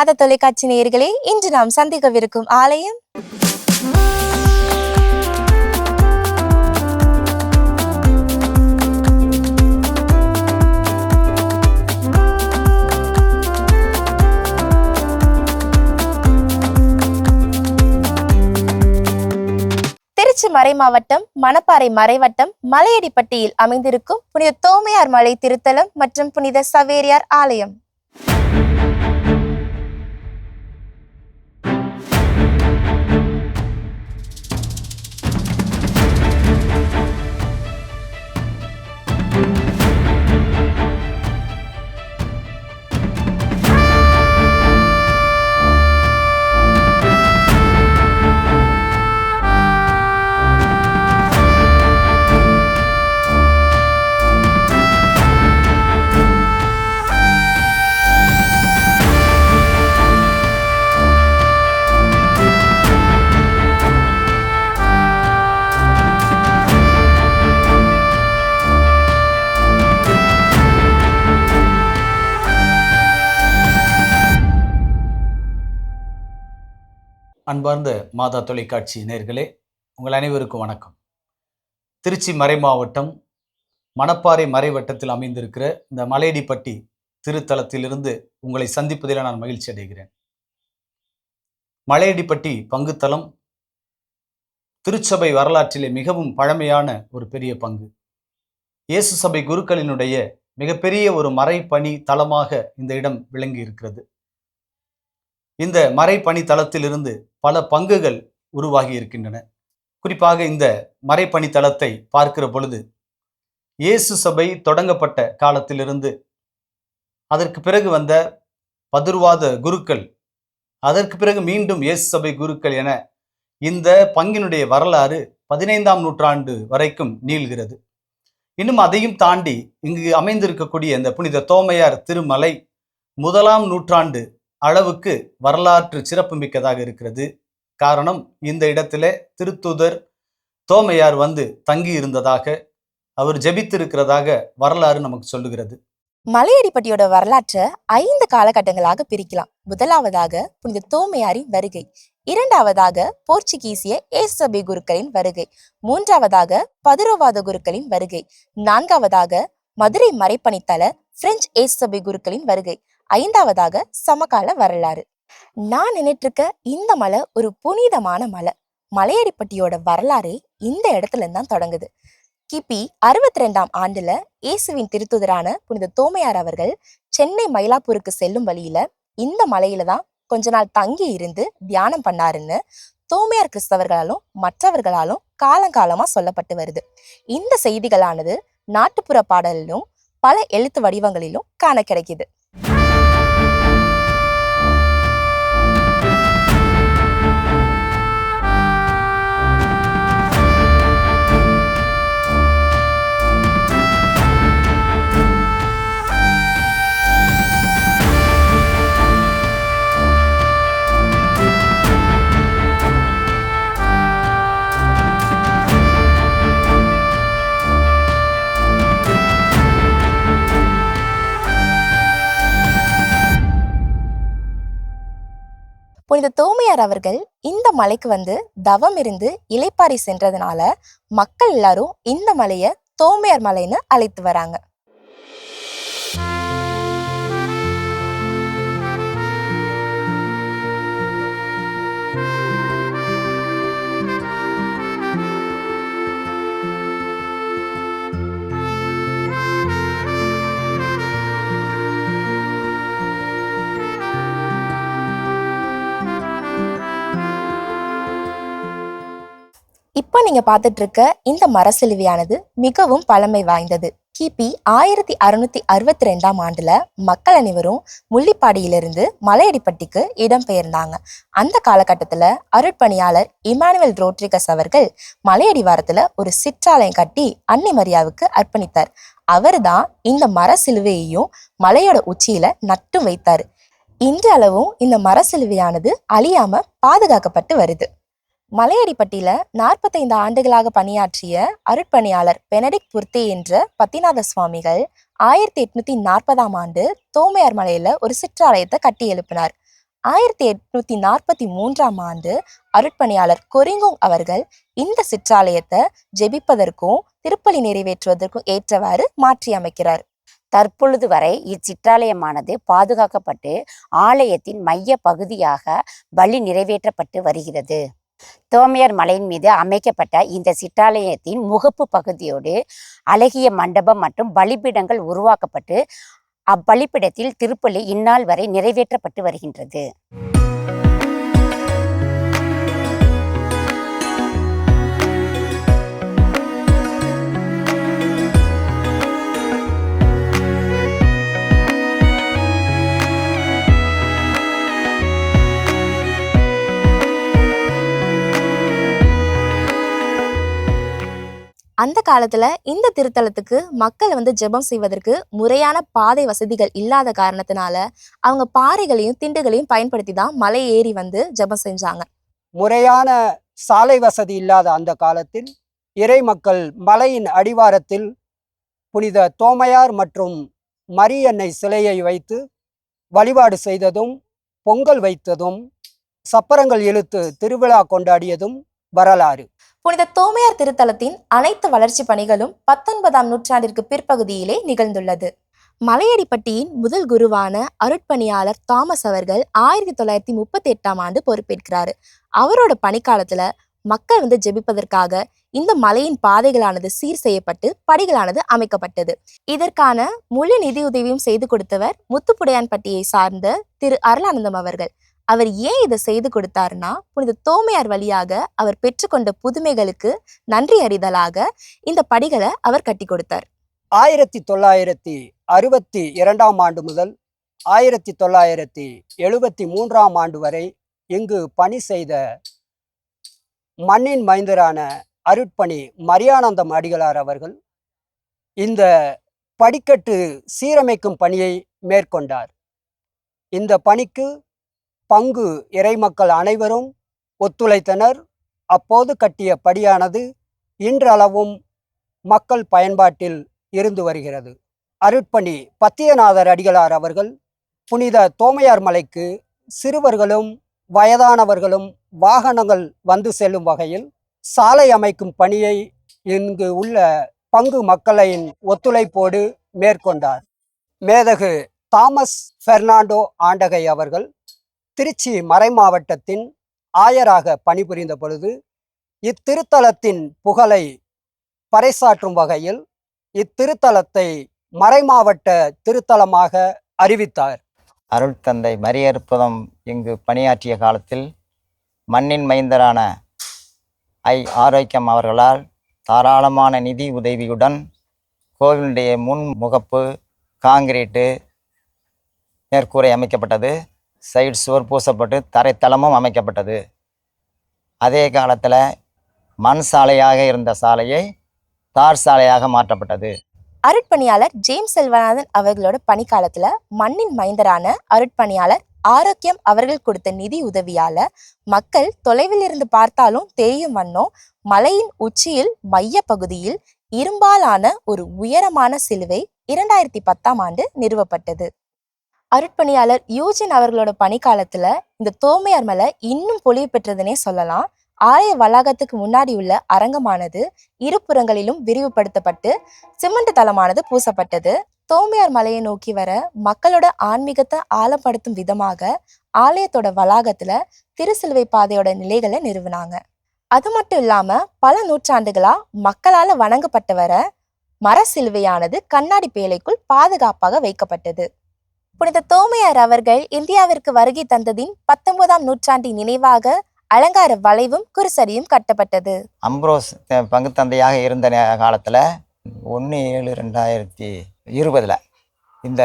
மாத தொலைக்காட்சி நேயர்களே இன்று நாம் சந்திக்கவிருக்கும் ஆலயம். திருச்சி மறை மாவட்டம் மணப்பாறை மறைவட்டம் மலையடிப்பட்டியில் அமைந்திருக்கும் புனித தோமையார் மலை திருத்தலம் மற்றும் புனித சவேரியார் ஆலயம். அன்பார்ந்த மாதா தொலைக்காட்சி நேர்களே உங்கள் அனைவருக்கும் வணக்கம். திருச்சி மறை மாவட்டம் மணப்பாறை மறைவட்டத்தில் அமைந்திருக்கிற இந்த மலையடிப்பட்டி திருத்தலத்திலிருந்து உங்களை சந்திப்பதில் நான் மகிழ்ச்சி அடைகிறேன். மலையடிப்பட்டி பங்குத்தலம் திருச்சபை வரலாற்றிலே மிகவும் பழமையான ஒரு பெரிய பங்கு. இயேசு சபை குருக்களினுடைய மிகப்பெரிய ஒரு மறைப்பணி தளமாக இந்த இடம் விளங்கி இருக்கிறது இந்த மறைப்பணி தலத்திலிருந்து பல பங்குகள் உருவாகி இருக்கின்றன. குறிப்பாக இந்த மறைப்பணி தலத்தை பார்க்கிற பொழுது இயேசு சபை தொடங்கப்பட்ட காலத்திலிருந்து அதற்கு பிறகு வந்த பதிர்வாத குருக்கள் அதற்கு பிறகு மீண்டும் இயேசு சபை குருக்கள் என இந்த பங்கினுடைய வரலாறு பதினைந்தாம் நூற்றாண்டு வரைக்கும் நீள்கிறது. இன்னும் அதையும் தாண்டி இங்கு அமைந்திருக்கக்கூடிய இந்த புனித தோமையார் திருமலை முதலாம் நூற்றாண்டு அளவுக்கு வரலாற்று சிறப்புமிக்கதாக இருக்கிறது. காரணம் இந்த இடத்திலே திருத்தூதர் தோமையார் வந்து தங்கி இருந்ததாக அவர் ஜெபித்திருக்கிறதாக வரலாறு நமக்கு சொல்லுகிறது. மலையடிப்பட்டியோட வரலாற்றை ஐந்து காலகட்டங்களாக பிரிக்கலாம். முதலாவதாக புனித தோமையாரின் வருகை இரண்டாவதாக போர்ச்சுகீசிய ஏசபி குருக்களின் வருகை மூன்றாவதாக பதிரோவாத குருக்களின் வருகை நான்காவதாக மதுரை மறைப்பணித்தல பிரெஞ்சு ஏசபி குருக்களின் வருகை ஐந்தாவதாக சமகால வரலாறு. நான் நினைட்டு இருக்க இந்த மலை ஒரு புனிதமான மலை. மலையடிப்பட்டியோட வரலாறே இந்த இடத்துல தான் தொடங்குது. கிபி அறுபத்தி ரெண்டாம் ஆண்டுல இயேசுவின் திருத்துதரான புனித தோமையார் அவர்கள் சென்னை மயிலாப்பூருக்கு செல்லும் வழியில இந்த மலையில தான் கொஞ்ச நாள் தங்கி இருந்து தியானம் பண்ணாருன்னு தோமையார் கிறிஸ்தவர்களாலும் மற்றவர்களாலும் காலங்காலமா சொல்லப்பட்டு வருது. இந்த செய்திகளானது நாட்டுப்புற பாடலிலும் பல எழுத்து வடிவங்களிலும் காண கிடைக்குது. புனித தோமையார் அவர்கள் இந்த மலைக்கு வந்து தவம் இருந்து இலைப்பாரி சென்றதுனால மக்கள் எல்லாரும் இந்த மலையை தோமையார் மலைன்னு அழைத்து வராங்க. இப்போ நீங்க பார்த்துட்டு இருக்க இந்த மரசிலுவையானது மிகவும் பழமை வாய்ந்தது. கிபி ஆயிரத்தி அறுநூத்தி அறுபத்தி ரெண்டாம் ஆண்டுல மக்கள் அனைவரும் முள்ளிப்பாடியிலிருந்து மலையடிப்பட்டிக்கு இடம்பெயர்ந்தாங்க. அந்த காலகட்டத்துல அருட்பணியாளர் இமானுவேல் ரோட்ரிகஸ் அவர்கள் மலையடிவாரத்துல ஒரு சிற்றாலயம் கட்டி அன்னை மரியாவுக்கு அர்ப்பணித்தார். அவர்தான் இந்த மர சிலுவையையும் மலையோட உச்சியில நட்டும் வைத்தார். இன்றளவும் இந்த மர சிலுவையானது அழியாம பாதுகாக்கப்பட்டு வருது. மலையடிப்பட்டியில நாற்பத்தைந்து ஆண்டுகளாக பணியாற்றிய அருட்பணியாளர் பெனடிக் புர்த்தி என்ற பத்திநாத சுவாமிகள் ஆயிரத்தி எட்நூத்தி நாற்பதாம் ஆண்டு தோமையார் மலையில ஒரு சிற்றாலயத்தை கட்டி எழுப்பினார். ஆயிரத்தி எட்நூத்தி நாற்பத்தி மூன்றாம் ஆண்டு அருட்பணியாளர் கொரிங்கோங் அவர்கள் இந்த சிற்றாலயத்தை ஜெபிப்பதற்கும் திருப்பலி நிறைவேற்றுவதற்கும் ஏற்றவாறு மாற்றி அமைக்கிறார். தற்பொழுது வரை இச்சிற்றாலயமானது பாதுகாக்கப்பட்டு ஆலயத்தின் மைய பகுதியாக பலி நிறைவேற்றப்பட்டு வருகிறது. தோமையார் மலையின் மீது அமைக்கப்பட்ட இந்த சிற்றாலயத்தின் முகப்பு பகுதியோடு அழகிய மண்டபம் மற்றும் பலிபீடங்கள் உருவாக்கப்பட்டு அப்பலிப்பிடத்தில் திருப்பலி இந்நாள் வரை நிறைவேற்றப்பட்டு வருகின்றது. அந்த காலத்துல இந்த திருத்தலத்துக்கு மக்கள் வந்து ஜெபம் செய்வதற்கு முறையான பாதை வசதிகள் இல்லாத காரணத்தினால அவங்க பாறைகளையும் திண்டுகளையும் பயன்படுத்தி தான் மலை ஏறி வந்து ஜெபம் செஞ்சாங்க. முறையான சாலை வசதி இல்லாத அந்த காலத்தில் இறை மக்கள் மலையின் அடிவாரத்தில் புனித தோமையார் மற்றும் மரியன்னை சிலையை வைத்து வழிபாடு செய்ததும் பொங்கல் வைத்ததும் சப்பரங்கள் இழுத்து திருவிழா கொண்டாடியதும் வரலாறு. புனித தோமையார் திருத்தலத்தின் அனைத்து வளர்ச்சி பணிகளும் பத்தொன்பதாம் நூற்றாண்டிற்கு பிற்பகுதியிலே நிகழ்ந்துள்ளது. மலையடிப்பட்டியின் முதல் குருவான அருட்பணியாளர் தாமஸ் அவர்கள் ஆயிரத்தி தொள்ளாயிரத்தி முப்பத்தி எட்டாம் ஆண்டு பொறுப்பேற்கிறாரு. அவரோட பணிக்காலத்துல மக்கள் வந்து ஜெபிப்பதற்காக இந்த மலையின் பாதைகளானது சீர் செய்யப்பட்டு படிகளானது அமைக்கப்பட்டது. இதற்கான முழு நிதியுதவியும் செய்து கொடுத்தவர் முத்துப்புடையான்பட்டியை சார்ந்த திரு அருளானந்தம் அவர்கள். அவர் ஏன் இதை செய்து கொடுத்தாருன்னா புனித தோமையார் வழியாக அவர் பெற்றுக்கொண்ட புதுமைகளுக்கு நன்றி அறிதலாக இந்த படிகளை அவர் கட்டி கொடுத்தார். ஆயிரத்தி தொள்ளாயிரத்தி அறுபத்தி இரண்டாம் ஆண்டு முதல் ஆயிரத்தி தொள்ளாயிரத்தி எழுபத்தி மூன்றாம் ஆண்டு வரை இங்கு பணி செய்த மண்ணின் மைந்தரான அருட்பணி மரியானந்தம் அடிகளார் அவர்கள் இந்த படிக்கட்டு சீரமைக்கும் பணியை மேற்கொண்டார். இந்த பணிக்கு பங்கு இறைமக்கள் அனைவரும் ஒத்துழைத்தனர். அப்போது கட்டிய படியானது இன்றளவும் மக்கள் பயன்பாட்டில் இருந்து வருகிறது. அருட்பணி பத்தியநாதர் அடிகளார் அவர்கள் புனித தோமையார் மலைக்கு சிறுவர்களும் வயதானவர்களும் வாகனங்கள் வந்து செல்லும் வகையில் சாலை அமைக்கும் பணியை இங்கு உள்ள பங்கு மக்களின் ஒத்துழைப்போடு மேற்கொண்டார். மேதகு தாமஸ் பெர்னாண்டோ ஆண்டகை அவர்கள் திருச்சி மறைமாவட்டத்தின் ஆயராக பணிபுரிந்த பொழுது இத்திருத்தலத்தின் புகழை பறைசாற்றும் வகையில் இத்திருத்தலத்தை மறைமாவட்ட திருத்தலமாக அறிவித்தார். அருட்தந்தை மரியற்புதம் இங்கு பணியாற்றிய காலத்தில் மண்ணின் மைந்தரான ஐ. ஆரோக்கியம் அவர்களால் தாராளமான நிதி உதவியுடன் கோவிலுடைய முன் முகப்பு காங்கிரீட்டு மேற்கூரை அமைக்கப்பட்டது. சைடு சுவர் பூசப்பட்டு தரைத்தளமும் அமைக்கப்பட்டது. அதே காலத்தில் மண் சாலையாக இருந்த சாலையை தார் சாலையாக மாற்றப்பட்டது. அருட்பணியாளர் ஜேம்ஸ் செல்வநாதன் அவர்களோட பணிக்காலத்தில் மண்ணின் மைந்தரான அருட்பணியாளர் ஆரோக்கியம் அவர்கள் கொடுத்த நிதி உதவியால மக்கள் தொலைவில் இருந்து பார்த்தாலும் தெரியும் வண்ணம் மலையின் உச்சியில் மைய பகுதியில் இரும்பாலான ஒரு உயரமான சிலுவை இரண்டாயிரத்தி பத்தாம் ஆண்டு நிறுவப்பட்டது. அருட்பணியாளர் யூஜின் அவர்களோட பணிக்காலத்துல இந்த தோமையார் மலை இன்னும் பொலிவு பெற்றதுனே சொல்லலாம். ஆலய வளாகத்துக்கு முன்னாடி உள்ள அரங்கமானது இருபுறங்களிலும் விரிவுபடுத்தப்பட்டு சிமெண்ட் தளமானது பூசப்பட்டது. தோமையார் மலையை நோக்கி வர மக்களோட ஆன்மீகத்தை ஆழப்படுத்தும் விதமாக ஆலயத்தோட வளாகத்துல திருசிலுவை பாதையோட நிலைகளை நிறுவினாங்க. அது மட்டும் இல்லாம பல நூற்றாண்டுகளா மக்களால வணங்கப்பட்டு வர மர சிலுவையானது கண்ணாடி பேழைக்குள் பாதுகாப்பாக வைக்கப்பட்டது. புனித தோமையார் அவர்கள் இந்தியாவிற்கு வருகை தந்ததின் பத்தொன்பதாம் நூற்றாண்டின் நினைவாக அலங்கார வளைவும் குருசரியும் கட்டப்பட்டது. அம்ப்ரோஸ் பங்கு பங்குத்தந்தையாக இருந்த காலத்தில் ஒன்று ஏழு ரெண்டாயிரத்தி இருபதில் இந்த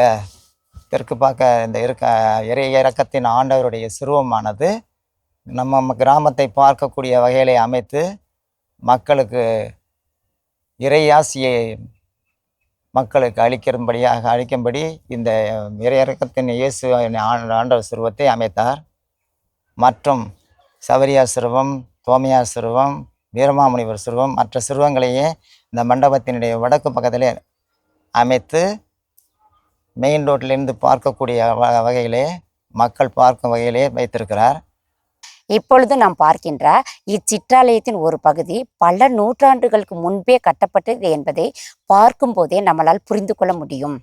தெற்கு பார்க்க இந்த இருக்க இறை இறக்கத்தின் ஆண்டவருடைய சிறுவமானது நம்ம கிராமத்தை பார்க்கக்கூடிய வகையிலே அமைத்து மக்களுக்கு இறையாசியை மக்களுக்கு அளிக்கும்படியாக அளிக்கும்படி இந்த இறையிறக்கத்தின் இயேசு ஆண்ட- ஆண்டவர் சிறுவத்தை அமைத்தார். மற்றும் சவரியார் சிறுவம் தோமையார் சிறுவம் வீரமாமுனிவர் சிறுவம் மற்ற சிறுவங்களையே இந்த மண்டபத்தினுடைய வடக்கு பக்கத்திலே அமைத்து மெயின் ரோட்டிலிருந்து பார்க்கக்கூடிய வ வகையிலே மக்கள் பார்க்கும் வகையிலே வைத்திருக்கிறார். இப்பொழுது நாம் பார்க்கின்ற இச்சிற்றாலயத்தின் ஒரு பகுதி பல நூற்றாண்டுகளுக்கு முன்பே கட்டப்பட்டது என்பதை பார்க்கும்போதே நம்மளால் புரிந்து கொள்ள முடியும்.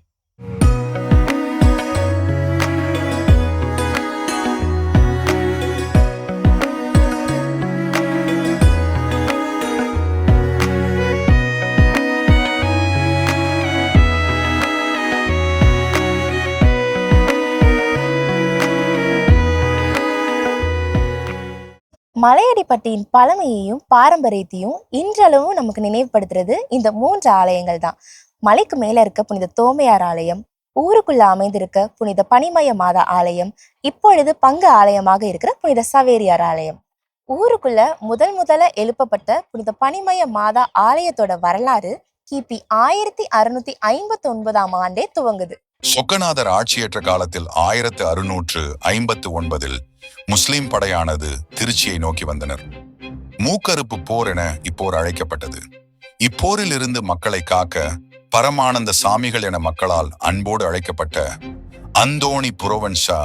மலையடிப்பட்டியின் பழமையையும் பாரம்பரியத்தையும் இன்றளவும் நமக்கு நினைவுபடுத்துறது இந்த மூன்று ஆலயங்கள் தான். மலைக்கு மேல இருக்க புனித தோமையார் ஆலயம் ஊருக்குள்ள அமைந்திருக்க புனித பனிமய மாதா ஆலயம் இப்பொழுது பங்கு ஆலயமாக இருக்கிற புனித சவேரியார் ஆலயம். ஊருக்குள்ள முதல் முதல எழுப்பப்பட்ட புனித பனிமய மாதா ஆலயத்தோட வரலாறு கிபி ஆயிரத்தி அறுநூத்தி ஐம்பத்தி ஒன்பதாம் ஆண்டே துவங்குது. சொக்கநாதர் ஆட்சியற்ற காலத்தில் ஆயிரத்து அறுநூற்று ஐம்பத்து ஒன்பதில் முஸ்லிம் படையானது திருச்சியை நோக்கி வந்தனர். மூக்கறுப்பு போர் என இப்போர் அழைக்கப்பட்டது. இப்போரில் இருந்து மக்களை காக்க பரமானந்த சாமிகள் என மக்களால் அன்போடு அழைக்கப்பட்ட அந்தோணி புரோவன்ஷா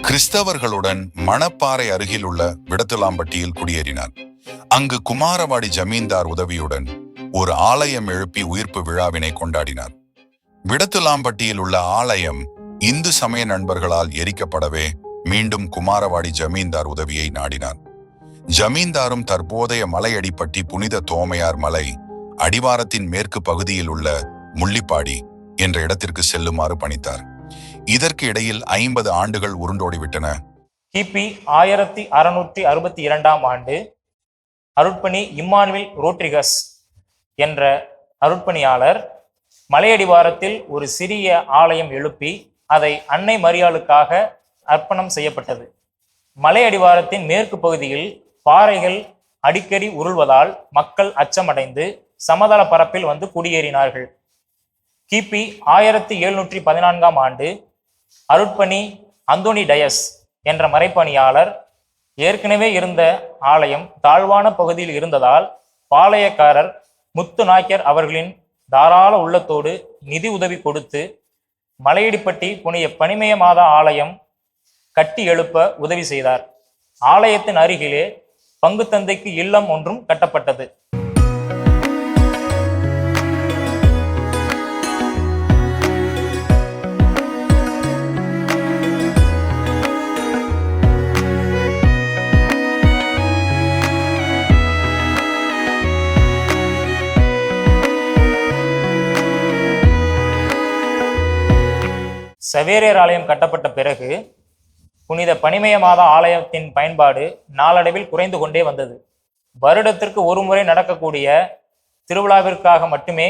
கிறிஸ்தவர்களுடன் மணப்பாறை அருகில் உள்ள விடத்துலாம்பட்டியில் குடியேறினார். அங்கு குமாரவாடி ஜமீன்தார் உதவியுடன் ஒரு ஆலயம் எழுப்பி உயிர்ப்பு விழாவினை கொண்டாடினார். விடத்துலாம்பட்டியில் உள்ள ஆலயம் இந்து சமய நண்பர்களால் எரிக்கப்படவே மீண்டும் குமாரவாடி ஜமீன்தார் உதவியை நாடினார். ஜமீன்தாரும் தற்போதைய மலையடிப்பட்டி புனித தோமையார் மலை அடிவாரத்தின் மேற்கு பகுதியில் உள்ள முள்ளிப்பாடி என்ற இடத்திற்கு செல்லுமாறு பணித்தார். இதற்கு இடையில் ஐம்பது ஆண்டுகள் உருண்டோடிவிட்டன. கிபி ஆயிரத்தி அறுநூற்றி அறுபத்தி இரண்டாம் ஆண்டு அருட்பணி இம்மானுவேல் ரோட்ரிகஸ் என்ற அருட்பணியாளர் மலையடிவாரத்தில் ஒரு சிறிய ஆலயம் எழுப்பி அதை அன்னை மரியாளுக்காக அர்ப்பணம் செய்யப்பட்டது. மலையடிவாரத்தின் மேற்கு பகுதியில் பாறைகள் அடிக்கடி உருள்வதால் மக்கள் அச்சமடைந்து சமதள பரப்பில் வந்து குடியேறினார்கள். கிபி ஆயிரத்தி எழுநூற்றி பதினான்காம் ஆண்டு அருட்பணி அந்தோனி டயஸ் என்ற மறைப்பணியாளர் ஏற்கனவே இருந்த ஆலயம் தாழ்வான பகுதியில் இருந்ததால் பாளையக்காரர் முத்து நாயக்கர் அவர்களின் தாராள உள்ளத்தோடு நிதி உதவி கொடுத்து மலையடிப்பட்டி புனிய பனிமய மாதா ஆலயம் கட்டி எழுப்ப உதவி செய்தார். ஆலயத்தின் அருகிலே பங்குத்தந்தைக்கு இல்லம் ஒன்றும் கட்டப்பட்டது. சவேரியர் ஆலயம் கட்டப்பட்ட பிறகு புனித பனிமய மாத ஆலயத்தின் பயன்பாடு நாளடைவில் குறைந்து கொண்டே வந்தது. வருடத்திற்கு ஒரு முறை நடக்கக்கூடிய திருவிழாவிற்காக மட்டுமே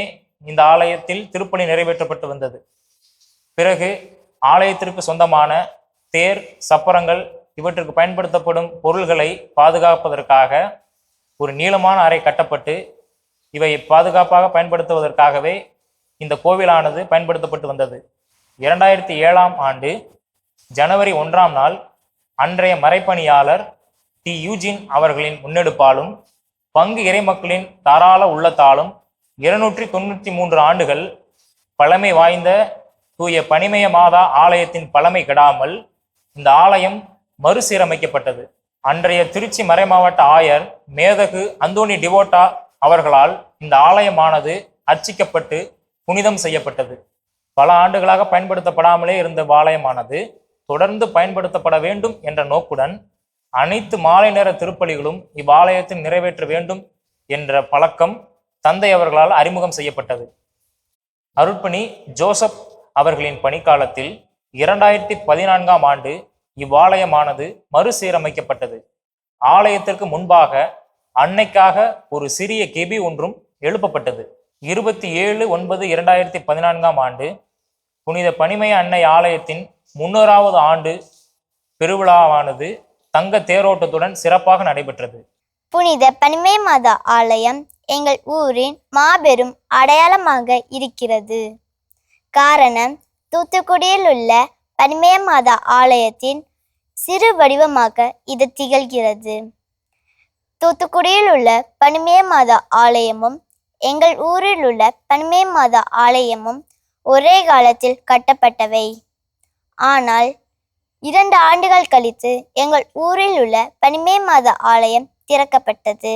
இந்த ஆலயத்தில் திருப்பணி நிறைவேற்றப்பட்டு வந்தது. பிறகு ஆலயத்திற்கு சொந்தமான தேர் சப்பரங்கள் இவற்றுக்கு பயன்படுத்தப்படும் பொருள்களை பாதுகாப்பதற்காக ஒரு நீளமான அறை கட்டப்பட்டு இவை பாதுகாப்பாக பயன்படுத்துவதற்காகவே இந்த கோவிலானது பயன்படுத்தப்பட்டு வந்தது. இரண்டாயிரத்தி ஏழாம் ஆண்டு ஜனவரி ஒன்றாம் நாள் அன்றைய மறைப்பணியாளர் டி. யூஜின் அவர்களின் முன்னெடுப்பாலும் பங்கு இறைமக்களின் தாராள உள்ளத்தாலும் இருநூற்றி தொண்ணூற்றி மூன்று ஆண்டுகள் பழமை வாய்ந்த தூய பனிமய மாதா ஆலயத்தின் பழமை கெடாமல் இந்த ஆலயம் மறுசீரமைக்கப்பட்டது. அன்றைய திருச்சி மறைமாவட்ட ஆயர் மேதகு அந்தோனி டிவோட்டா அவர்களால் இந்த ஆலயமானது அர்ச்சிக்கப்பட்டு புனிதம் செய்யப்பட்டது. பல ஆண்டுகளாக பயன்படுத்தப்படாமலே இருந்த பாளையமானது தொடர்ந்து பயன்படுத்தப்பட வேண்டும் என்ற நோக்குடன் அனைத்து மாலை நேர திருப்பலிகளும் இவ்வாலயத்தில் நிறைவேற்ற வேண்டும் என்ற பழக்கம் தந்தை அவர்களால் அறிமுகம் செய்யப்பட்டது. அருட்பணி ஜோசப் அவர்களின் பணிக்காலத்தில் இரண்டாயிரத்தி பதினான்காம் ஆண்டு இவ்வாலயமானது மறுசீரமைக்கப்பட்டது. ஆலயத்திற்கு முன்பாக அன்னைக்காக ஒரு சிறிய கெபி ஒன்றும் எழுப்பப்பட்டது. இருபத்தி ஏழு ஒன்பது இரண்டாயிரத்தி பதினான்காம் ஆண்டு புனித பனிமய அன்னை ஆலயத்தின் முன்னூறாவது ஆண்டு பெருவிழாவானது தங்க தேரோட்டத்துடன் சிறப்பாக நடைபெற்றது. புனித பனிமய மாதா ஆலயம் எங்கள் ஊரின் மாபெரும் அடையாளமாக இருக்கிறது. காரணம் தூத்துக்குடியில் உள்ள பனிமய மாதா ஆலயத்தின் சிறு வடிவமாக இது திகழ்கிறது. தூத்துக்குடியில் உள்ள பனிமய மாதா ஆலயமும் எங்கள் ஊரில் உள்ள பனிமய மாதா ஆலயமும் ஒரே காலத்தில் கட்டப்பட்டவை. ஆனால் இரண்டு ஆண்டுகள் கழித்து எங்கள் ஊரில் உள்ள பனிமே மாத ஆலயம் திறக்கப்பட்டது.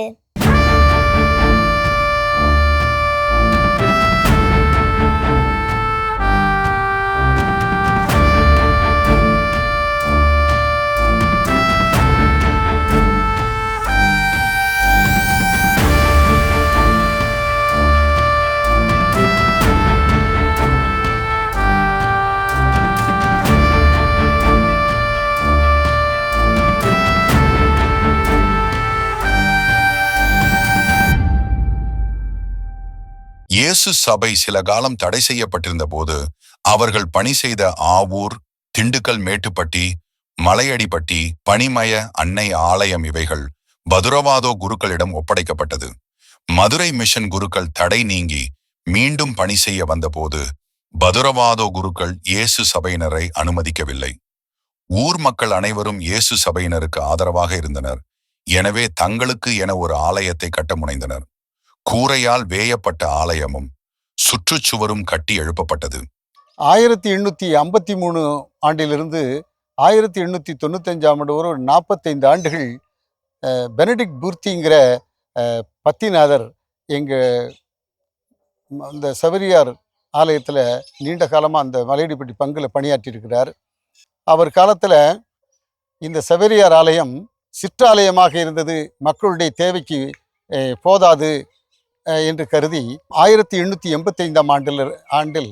இயேசு சபை சில காலம் தடை செய்யப்பட்டிருந்த போது அவர்கள் பணி செய்த ஆவூர் திண்டுக்கல் மேட்டுப்பட்டி மலையடிப்பட்டி பனிமய அன்னை ஆலயம் இவைகள் பதுரவாதோ குருக்களிடம் ஒப்படைக்கப்பட்டது. மதுரை மிஷன் குருக்கள் தடை நீங்கி மீண்டும் பணி செய்ய வந்தபோது பதுரவாதோ குருக்கள் இயேசு சபையினரை அனுமதிக்கவில்லை. ஊர் மக்கள் அனைவரும் இயேசு சபையினருக்கு ஆதரவாக இருந்தனர். எனவே தங்களுக்கு என ஒரு ஆலயத்தை கட்ட முனைந்தனர். கூரையால் வேயப்பட்ட ஆலயமும் சுற்றுச்சுவரும் கட்டி எழுப்பப்பட்டது. ஆயிரத்தி எண்ணூற்றி ஐம்பத்தி மூணு ஆண்டிலிருந்து ஆயிரத்தி எண்ணூற்றி தொண்ணூத்தஞ்சாம் ஆண்டு ஒரு நாற்பத்தைந்து ஆண்டுகள் பெனடிக் பூர்த்திங்கிற பத்திநாதர் எங்கள் அந்த சபரியார் ஆலயத்தில் நீண்ட காலமாக அந்த மலையடிப்பட்டி பங்கில் பணியாற்றியிருக்கிறார். அவர் காலத்தில் இந்த சபரியார் ஆலயம் சிற்றாலயமாக இருந்தது. மக்களுடைய தேவைக்கு போதாது. என்று கருதி ஆயிரத்தி எண்ணூற்றி எண்பத்தைந்தாம் ஆண்டில் ஆண்டில்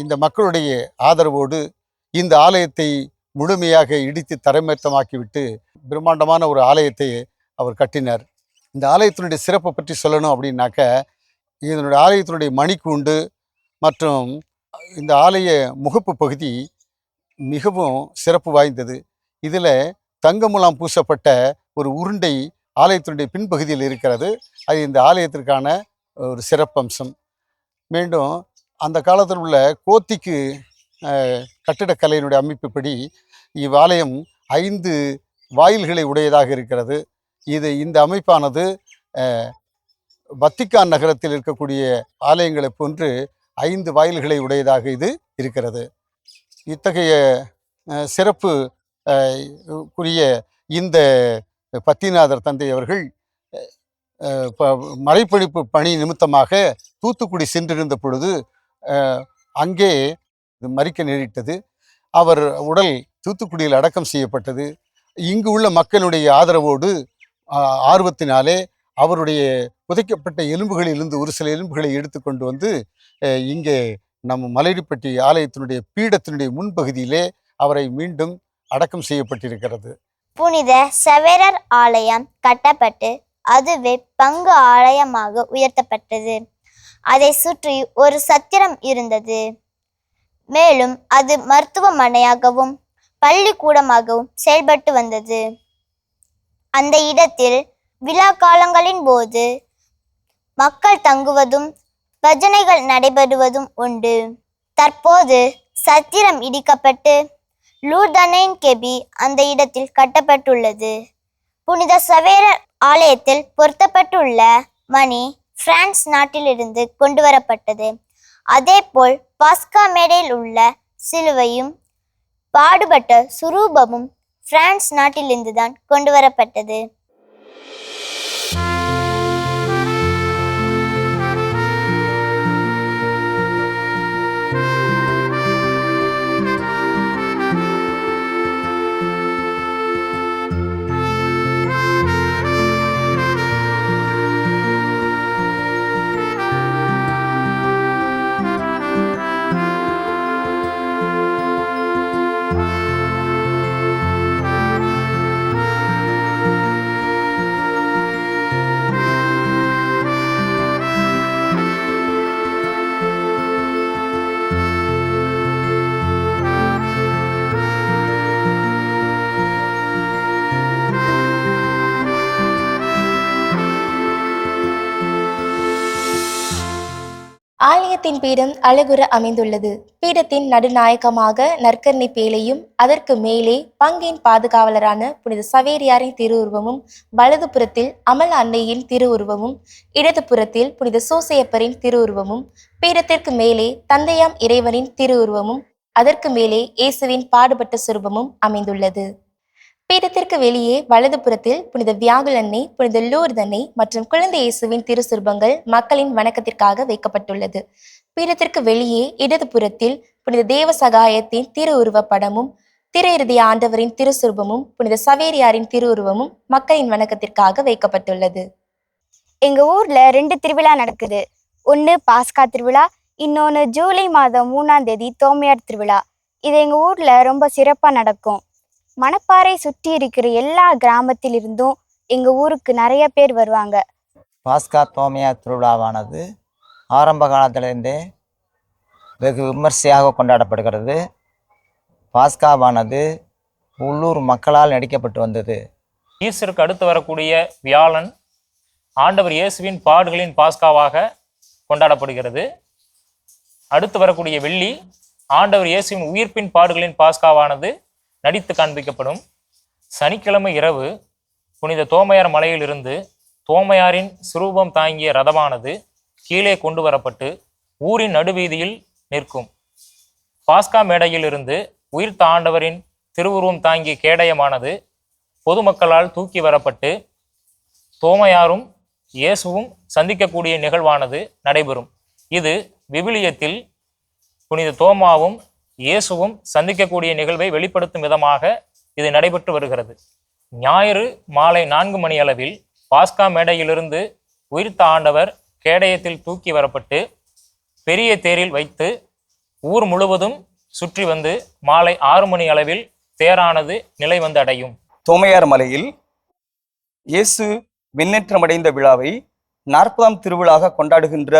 இந்த மக்களுடைய ஆதரவோடு இந்த ஆலயத்தை முழுமையாக இடித்து தரைமட்டமாக்கிவிட்டு பிரம்மாண்டமான ஒரு ஆலயத்தை அவர் கட்டினார். இந்த ஆலயத்தினுடைய சிறப்பை பற்றி சொல்லணும் அப்படின்னாக்க இதனுடைய ஆலயத்தினுடைய மணிக்கூண்டு மற்றும் இந்த ஆலய முகப்பு பகுதி மிகவும் சிறப்பு வாய்ந்தது. இதில் தங்கமுலாம் பூசப்பட்ட ஒரு உருண்டை ஆலயத்தினுடைய பின்பகுதியில் இருக்கிறது. அது இந்த ஆலயத்திற்கான ஒரு சிறப்பம்சம். மீண்டும் அந்த காலத்தில் உள்ள கோத்திக்கு கட்டிடக்கலையினுடைய அமைப்புப்படி இவ்வாலயம் ஐந்து வாயில்களை உடையதாக இருக்கிறது. இது இந்த அமைப்பானது வத்திக்கான் நகரத்தில் இருக்கக்கூடிய ஆலயங்களைப் போன்று ஐந்து வாயில்களை உடையதாக இது இருக்கிறது. இத்தகைய சிறப்பு குறிய இந்த பத்திநாதர் தந்தை அவர்கள் மறைப்பணிப்பு பணி நிமித்தமாக தூத்துக்குடி சென்றிருந்த பொழுது அங்கே மறிக்க நேரிட்டது. அவர் உடல் தூத்துக்குடியில் அடக்கம் செய்யப்பட்டது. இங்கு உள்ள மக்களுடைய ஆதரவோடு ஆர்வத்தினாலே அவருடைய புதைக்கப்பட்ட எலும்புகளிலிருந்து ஒரு சில எலும்புகளை எடுத்துக்கொண்டு வந்து இங்கே நம்ம மலையடிப்பட்டி ஆலயத்தினுடைய பீடத்தினுடைய முன்பகுதியிலே அவரை மீண்டும் அடக்கம் செய்யப்பட்டிருக்கிறது. புனித செவரர் ஆலயம் கட்டப்பட்டு அதுவே பங்கு ஆலயமாக உயர்த்தப்பட்டது. அதை சுற்றி ஒரு சத்திரம் இருந்தது. மேலும் அது மருத்துவமனையாகவும் பள்ளிக்கூடமாகவும் செயல்பட்டு வந்தது. அந்த இடத்தில் விழா காலங்களின் போது மக்கள் தங்குவதும் பஜனைகள் நடைபெறுவதும் உண்டு. தற்போது சத்திரம் இடிக்கப்பட்டு லூர்தனைன் கெபி அந்த இடத்தில் கட்டப்பட்டுள்ளது. புனித சவேரர் ஆலயத்தில் பொருத்தப்பட்டுள்ள மணி பிரான்ஸ் நாட்டிலிருந்து கொண்டு வரப்பட்டது அதேபோல் பாஸ்கா மேடையில் உள்ள சிலுவையும் பாடுபட்ட சுரூபமும் பிரான்ஸ் நாட்டிலிருந்து தான் கொண்டு வரப்பட்டது ஆலயத்தின் பீடம் அழகுற அமைந்துள்ளது. பீடத்தின் நடுநாயகமாக நற்கர்ணி பேலையும் அதற்கு மேலே பங்கின் பாதுகாவலரான புனித சவேரியாரின் திருவுருவமும் வலது புறத்தில் அமல் அன்னையின் திருவுருவமும் இடது புறத்தில் புனித சூசையப்பரின் திருவுருவமும் பீடத்திற்கு மேலே தந்தையாம் இறைவனின் திருவுருவமும் அதற்கு மேலே இயேசுவின் பாடுபட்ட சுரூபமும் அமைந்துள்ளது. பீடத்திற்கு வெளியே வலது புறத்தில் புனித வியாகுலன்னை புனித லூர்தன்னை மற்றும் குழந்தை இயேசுவின் திருசுருபங்கள் மக்களின் வணக்கத்திற்காக வைக்கப்பட்டுள்ளது. பீடத்திற்கு வெளியே இடது புறத்தில் புனித தேவ சகாயத்தின் திரு உருவப் படமும் திரு இறுதி ஆண்டவரின் திருசுருபமும் புனித சவேரியாரின் திருவுருவமும் மக்களின் வணக்கத்திற்காக வைக்கப்பட்டுள்ளது. எங்க ஊர்ல ரெண்டு திருவிழா நடக்குது. ஒன்று பாஸ்கா திருவிழா இன்னொன்று ஜூலை மாதம் மூணாம் தேதி தோமையார் திருவிழா. இது எங்க ஊர்ல ரொம்ப சிறப்பா நடக்கும். மணப்பாறை சுற்றி இருக்கிற எல்லா கிராமத்திலிருந்தும் எங்க ஊருக்கு நிறைய பேர் வருவாங்க. பாஸ்கா தோமையா திருவிழாவானது ஆரம்ப காலத்திலிருந்தே வெகு விமர்சையாக கொண்டாடப்படுகிறது. பாஸ்காவானது உள்ளூர் மக்களால் நடிக்கப்பட்டு வந்தது. ஈஸ்டருக்கு அடுத்து வரக்கூடிய வியாழன் ஆண்டவர் இயேசுவின் பாடுகளின் பாஸ்காவாக கொண்டாடப்படுகிறது. அடுத்து வரக்கூடிய வெள்ளி ஆண்டவர் இயேசுவின் உயிர்ப்பின் பாடுகளின் பாஸ்காவானது நடித்து காண்பிக்கப்படும் சனிக்கிழமை இரவு புனித தோமையார் மலையிலிருந்து தோமையாரின் சுரூபம் தாங்கிய ரதமானது கீழே கொண்டு வரப்பட்டு ஊரின் நடுவீதியில் நிற்கும். பாஸ்கா மேடையிலிருந்து உயிர்த்த ஆண்டவரின் திருவுருவம் தாங்கிய கேடயமானது பொதுமக்களால் தூக்கி வரப்பட்டு தோமையாரும் இயேசுவும் சந்திக்கக்கூடிய நிகழ்வானது நடைபெறும். இது விவிலியத்தில் புனித தோமாவும் இயேசுவும் சந்திக்கக்கூடிய நிகழ்வை வெளிப்படுத்தும் விதமாக இது நடைபெற்று வருகிறது. ஞாயிறு மாலை நான்கு மணி அளவில் பாஸ்கா மேடையிலிருந்து உயிர்த்த ஆண்டவர் கேடயத்தில் தூக்கி வரப்பட்டு பெரிய தேரில் வைத்து ஊர் முழுவதும் சுற்றி வந்து மாலை ஆறு மணி அளவில் தேரானது நிலை வந்து அடையும். தோமையார் மலையில் இயேசு விண்ணேற்றமடைந்த விழாவை நாற்பதாம் திருவிழாக கொண்டாடுகின்ற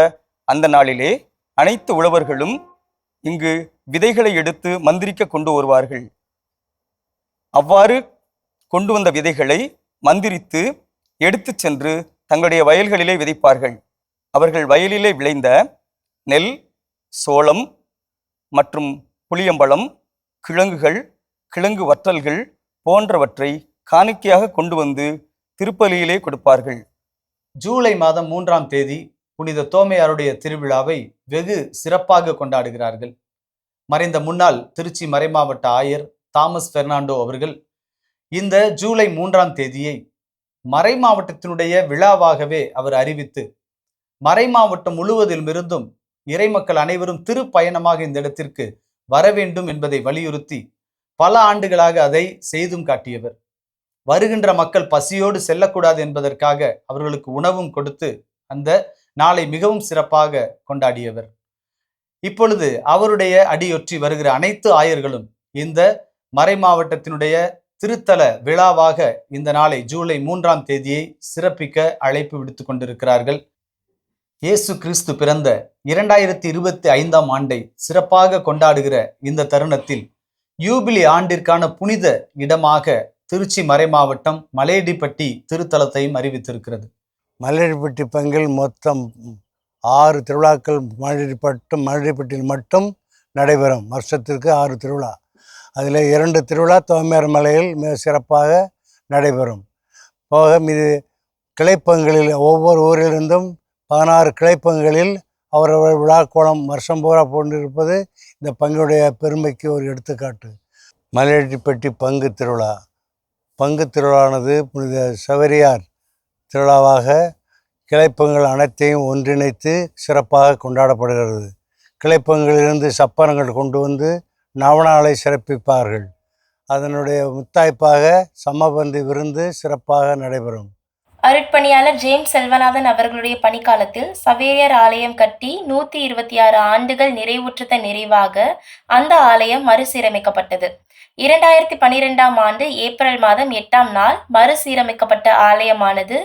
அந்த நாளிலே அனைத்து உழவர்களும் இங்கு விதைகளை எடுத்து மந்திரிக்க கொண்டு வருவார்கள். அவ்வாறு கொண்டு வந்த விதைகளை மந்திரித்து எடுத்துச் சென்று தங்களுடைய வயல்களிலே விதைப்பார்கள். அவர்கள் வயலிலே விளைந்த நெல் சோளம் மற்றும் புளியம்பழம் கிழங்குகள் கிழங்கு வற்றல்கள் போன்றவற்றை காணிக்கையாக கொண்டு வந்து திருப்பலியிலே கொடுப்பார்கள். ஜூலை மாதம் மூன்றாம் தேதி புனித தோமையாருடைய திருவிழாவை வெகு சிறப்பாக கொண்டாடுகிறார்கள். மறைந்த முன்னாள் திருச்சி மறைமாவட்ட ஆயர் தாமஸ் பெர்னாண்டோ அவர்கள் இந்த ஜூலை மூன்றாம் தேதியை மறைமாவட்டத்தினுடைய விழாவாகவே அவர் அறிவித்து மறைமாவட்டம் முழுவதிலும் இருந்தும் இறைமக்கள் அனைவரும் திருப்பயணமாக இந்த இடத்திற்கு வர வேண்டும் என்பதை வலியுறுத்தி பல ஆண்டுகளாக அதை செய்தும் காட்டியவர். வருகின்ற மக்கள் பசியோடு செல்லக்கூடாது என்பதற்காக அவர்களுக்கு உணவும் கொடுத்து அந்த நாளை மிகவும் சிறப்பாக கொண்டாடியவர். இப்பொழுது அவருடைய அடியொற்றி வருகிற அனைத்து ஆயர்களும் இந்த மறை மாவட்டத்தினுடைய திருத்தல விழாவாக இந்த நாளை ஜூலை மூன்றாம் தேதியை சிறப்பிக்க அழைப்பு விடுத்து கொண்டிருக்கிறார்கள். இயேசு கிறிஸ்து பிறந்த இரண்டாயிரத்தி இருபத்தி ஐந்தாம் ஆண்டை சிறப்பாக கொண்டாடுகிற இந்த தருணத்தில் யூபிலி ஆண்டிற்கான புனித இடமாக திருச்சி மறைமாவட்டம் மலையடிப்பட்டி திருத்தலத்தையும் அறிவித்திருக்கிறது. மலையடிப்பட்டி பங்கில் மொத்தம் ஆறு திருவிழாக்கள் மலையடிப்பட்டும் மலையடிப்பட்டியில் மட்டும் நடைபெறும். வருஷத்திற்கு ஆறு திருவிழா. அதில் இரண்டு திருவிழா தோமையார் மலையில் மிக சிறப்பாக நடைபெறும். போக மீது கிளைப்பங்களில் ஒவ்வொரு ஊரிலிருந்தும் பதினாறு கிளைப்பங்களில் அவரவர் விழாக்கோலம் வருஷம் பூரா போன்றிருப்பது இந்த பங்குடைய பெருமைக்கு ஒரு எடுத்துக்காட்டு. மலையடிப்பட்டி பங்கு திருவிழா. பங்கு திருவிழானது புனித சவரியார் திருவிழாவாக கிளைப்பங்கள் அனைத்தையும் ஒன்றிணைத்து சிறப்பாக கொண்டாடப்படுகிறது. கிளைப்பங்களிலிருந்து சப்பரங்கள் கொண்டு வந்து நவநாளை சிறப்பிப்பார்கள். அதனுடைய முத்தாய்ப்பாக சமபந்தி விருந்து சிறப்பாக நடைபெறும். அருட்பணியாளர் ஜேம்ஸ் செல்வநாதன் அவர்களுடைய பணிக்காலத்தில் சவேரியர் ஆலயம் கட்டி நூற்றி இருபத்தி ஆறு ஆண்டுகள் நிறைவுற்றத நிறைவாக அந்த ஆலயம் மறுசீரமைக்கப்பட்டது. இரண்டாயிரத்தி பனிரெண்டாம் ஆண்டு ஏப்ரல் மாதம் எட்டாம் நாள் மறுசீரமைக்கப்பட்ட ஆலயமானது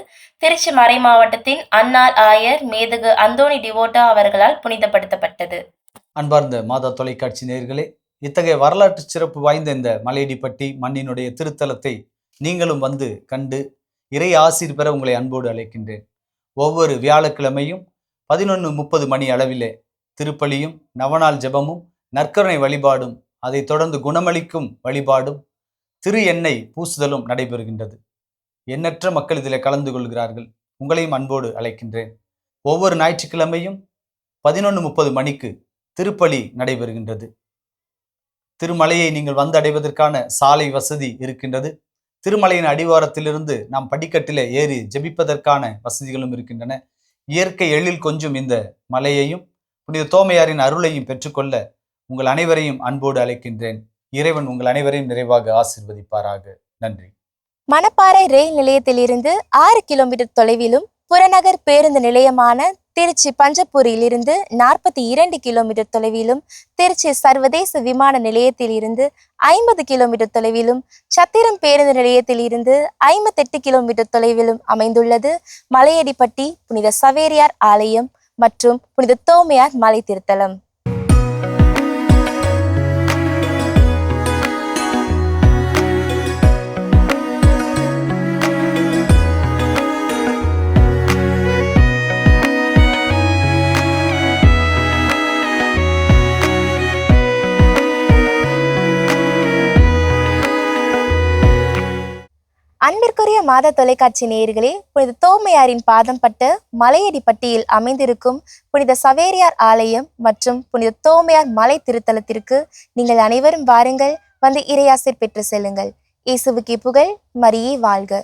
திருச்சி மறை மாவட்டத்தின் அன்னார் ஆயர் மேதகு அந்தோணி டிவோட்டா அவர்களால் புனிதப்படுத்தப்பட்டது. அன்பார்ந்த மாதா தொலைக்காட்சி நேர்களே இத்தகைய வரலாற்று சிறப்பு வாய்ந்த இந்த மலையடிப்பட்டி மண்ணினுடைய திருத்தலத்தை நீங்களும் வந்து கண்டு இறை ஆசீர் பெற உங்களை அன்போடு அழைக்கின்றேன். ஒவ்வொரு வியாழக்கிழமையும் பதினொன்று முப்பது மணி அளவிலே திருப்பலியும் நவநாள் ஜெபமும் நற்கருணை வழிபாடும் அதைத் தொடர்ந்து குணமளிக்கும் வழிபாடும் திரு எண்ணெய் பூசுதலும் நடைபெறுகின்றது. எண்ணற்ற மக்கள் இதில் கலந்து கொள்கிறார்கள். உங்களையும் அன்போடு அழைக்கின்றேன். ஒவ்வொரு ஞாயிற்றுக்கிழமையும் பதினொன்று முப்பது மணிக்கு திருப்பலி நடைபெறுகின்றது. திருமலையை நீங்கள் வந்து அடைவதற்கான சாலை வசதி இருக்கின்றது. திருமலையின் அடிவாரத்திலிருந்து நாம் படிக்கட்டிலே ஏறி ஜெபிப்பதற்கான வசதிகளும் இருக்கின்றன. இயற்கை எழில் கொஞ்சும் இந்த மலையையும் புனித தோமையாரின் அருளையும் பெற்றுக்கொள்ள உங்கள் அனைவரையும் அன்போடு அழைக்கின்றேன். இறைவன் உங்கள் அனைவரையும் நிறைவாக ஆசிர்வதிப்பாராக. நன்றி. மணப்பாறை ரயில் நிலையத்திலிருந்து ஆறு கிலோமீட்டர் தொலைவிலும் புறநகர் பேருந்து நிலையமான திருச்சி பஞ்சப்பூரிலிருந்து நாற்பத்தி இரண்டு கிலோமீட்டர் தொலைவிலும் திருச்சி சர்வதேச விமான நிலையத்தில் இருந்து ஐம்பது கிலோமீட்டர் தொலைவிலும் சத்திரம் பேருந்து நிலையத்திலிருந்து ஐம்பத்தெட்டு கிலோமீட்டர் தொலைவிலும் அமைந்துள்ளது. மலையடிப்பட்டி புனித சவேரியார் ஆலயம் மற்றும் புனித தோமையார் மலை திருத்தலம். அன்பிற்குரிய மாத தொலைக்காட்சி நேயர்களே புனித தோமையாரின் பாதம் பட்ட மலையடிப்பட்டியில் அமைந்திருக்கும் புனித சவேரியார் ஆலயம் மற்றும் புனித தோமையார் மலை திருத்தலத்திற்கு நீங்கள் அனைவரும் வாருங்கள். வந்து இறையாசிர் பெற்று செல்லுங்கள். இயேசுவுக்கு புகழ் மரியே வாழ்க.